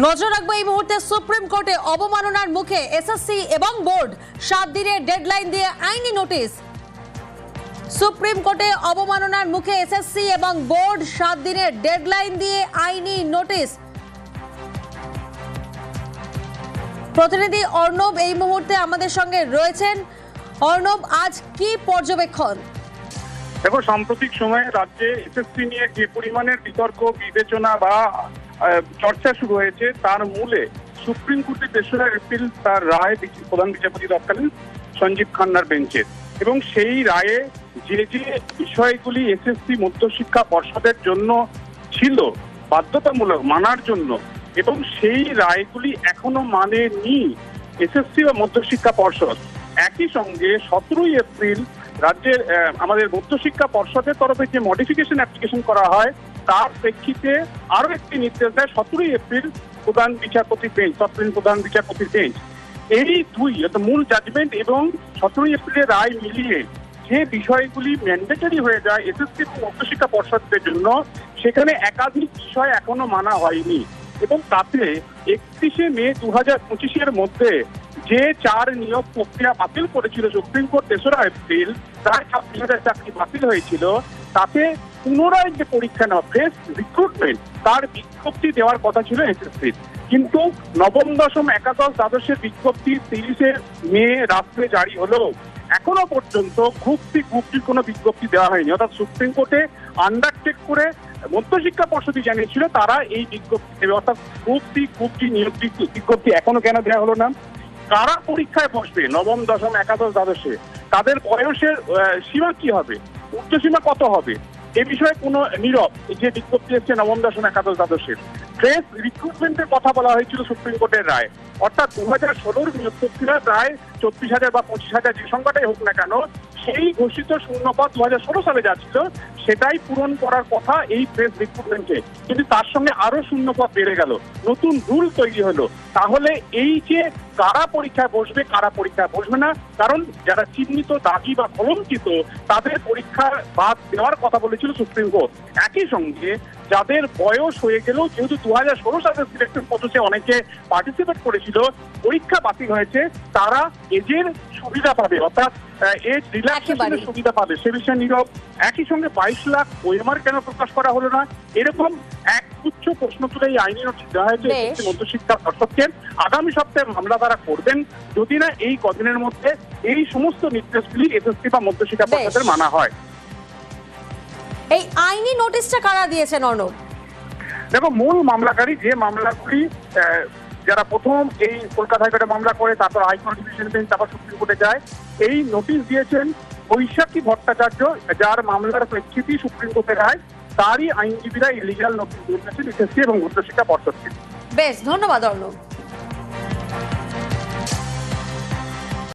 নজর রাখব এই মুহূর্তে সুপ্রিম কোর্টে অবমাননার মুখে এসএসসি এবং বোর্ড সাত দিনের ডেডলাইন দিয়ে আইনি নোটিশ সুপ্রিম কোর্টে অবমাননার মুখে এসএসসি এবং বোর্ড সাত দিনের ডেডলাইন দিয়ে আইনি নোটিশ প্রতিনিধি অর্ণব এই মুহূর্তে আমাদের সঙ্গে রয়েছেন। অর্ণব, আজ কি পর্যবেক্ষণ? দেখো, সাম্প্রতিক সময়ে রাজ্যে এসএসসি নিয়ে যে পরিমাণের বিতর্ক, বিবেচনা বা চর্চা শুরু হয়েছে, তার মূলে সুপ্রিম কোর্টের তেসরা এপ্রিল তার রায় প্রধান বিচারপতি তৎকালীন সঞ্জীব খান্নার বেঞ্চের এবং সেই রায়ে যে যে বিষয়গুলি এসএসসি মধ্যশিক্ষা পর্ষদের জন্য ছিল বাধ্যতামূলক মানার জন্য, এবং সেই রায়গুলি এখনও মানেনি এসএসসি বা মধ্যশিক্ষা পর্ষদ। একই সঙ্গে সতেরোই এপ্রিল রাজ্যের আমাদের মধ্যশিক্ষা পর্ষদের তরফে যে মডিফিকেশন অ্যাপ্লিকেশন করা হয়, তার প্রেক্ষিতে আরও একটি নির্দেশ দেয়, সতেরোই এপ্রিল প্রধান বিচারপতি বেঞ্চ তৎকালীন প্রধান বিচারপতি বেঞ্চ এই দুই, অর্থাৎ মূল জাজমেন্ট এবং সতেরোই এপ্রিলের রায় মিলিয়ে যে বিষয়গুলি ম্যান্ডেটরি হয়ে যায় এসএসসি এবং মধ্যশিক্ষা পর্ষদের জন্য, সেখানে একাধিক বিষয় এখনও মানা হয়নি। এবং তাতে একত্রিশে মে দু হাজার পঁচিশের মধ্যে যে চার নিয়োগ প্রক্রিয়া বাতিল করেছিল সুপ্রিম কোর্ট তেসরা এপ্রিল প্রায় ছাব্বিশ হাজার চাকরি বাতিল হয়েছিল, তাতে পুনরায় যে পরীক্ষা নেওয়া ফ্রেশ রিক্রুটমেন্ট তার বিজ্ঞপ্তি দেওয়ার কথা ছিল এসএসসির কিন্তু নবম, দশম, একাদশ, দ্বাদশের বিজ্ঞপ্তি তিরিশে মে রাত্রে জারি হলেও এখনও পর্যন্ত গ্রুপ সি কোনো বিজ্ঞপ্তি দেওয়া হয়নি। অর্থাৎ সুপ্রিম কোর্টে আন্ডারটেক করে মধ্যশিক্ষা পর্ষদই জানিয়েছিল, তারা এই বিজ্ঞপ্তি দেবে। অর্থাৎ গ্রুপ সি নিয়োগ বিজ্ঞপ্তি এখনও কেন দেওয়া হলো না? কারা পরীক্ষায় বসবে? নবম, দশম, একাদশ, দ্বাদশে? তাদের বয়সের সীমা কি হবে? উচ্চসীমা কত হবে? এ বিষয়ে কোনো নীরব যে বিজ্ঞপ্তি এসছে নবম, দশম, একাদশ, দ্বাদশের। ফ্রেশ রিক্রুটমেন্টের কথা বলা হয়েছিল সুপ্রিম কোর্টের রায়। অর্থাৎ দু হাজার ষোলোর নিয়োগপ্রক্রিয়া প্রায় চব্বিশ হাজার বা পঁচিশ হাজার যে সংখ্যাটাই হোক না কেন সেই ঘোষিত শূন্যপদ দু হাজার ষোলো সালে যা ছিল, সেটাই পূরণ করার কথা এই প্রেস রিক্রুটমেন্টে কিন্তু তার সঙ্গে আরও শূন্যপদ বেড়ে গেল, নতুন রুল তৈরি হলো। তাহলে এই যে কারা পরীক্ষায় বসবে, কারা পরীক্ষায় বসবে না, কারণ যারা চিহ্নিত, দাগি বা কলঙ্কিত, তাদের পরীক্ষা বাদ দেওয়ার কথা বলেছিল সুপ্রিম কোর্ট। একই সঙ্গে যাদের বয়স হয়ে গেলেও যেহেতু দু হাজার ষোলো সালের সিলেকশন প্রসেসে অনেকে পার্টিসিপেট করেছিল পরীক্ষা বাতিল হয়েছে তারা এজের সুবিধা পাবে অর্থাৎ এজ রিল্যাক্সেশনের সুবিধা পাবে। সে বিষয়ে নীরব একই সঙ্গে বাইশ লাখ ওয়েমার কেন প্রকাশ করা হলো না? এরকম এক উচ্চ প্রশ্ন তুলে এই আইনি নোটিশ দেওয়া হয়েছে। মধ্যশিক্ষা পর্ষদকে। আগামী সপ্তাহে মামলা তারা করবেন। যদি না এই কদিনের মধ্যে এই সমস্ত নির্দেশগুলি এসএসসি বা মধ্যশিক্ষা। পর্ষদের মানা হয়। এই আইনি নোটিশটা কারা দিয়েছেন অর্ণব দেখো মূল মামলাকারী যে মামলাগুলি যারা প্রথম এই কলকাতা হাইকোর্টে মামলা করে তারপর হাইকোর্ট ডিভিশন বেঞ্চ তারপর সুপ্রিম কোর্টে যায় এই নোটিশ দিয়েছেন বৈশাখী ভট্টাচার্য যার মামলার প্রেক্ষিতেই সুপ্রিম কোর্টে রায় তারই আইনজীবীরা ইলিগাল নোটিশ দিয়েছেন এসএসসি এবং উচ্চশিক্ষা পর্ষদকে। বেশ ধন্যবাদ অর্ণব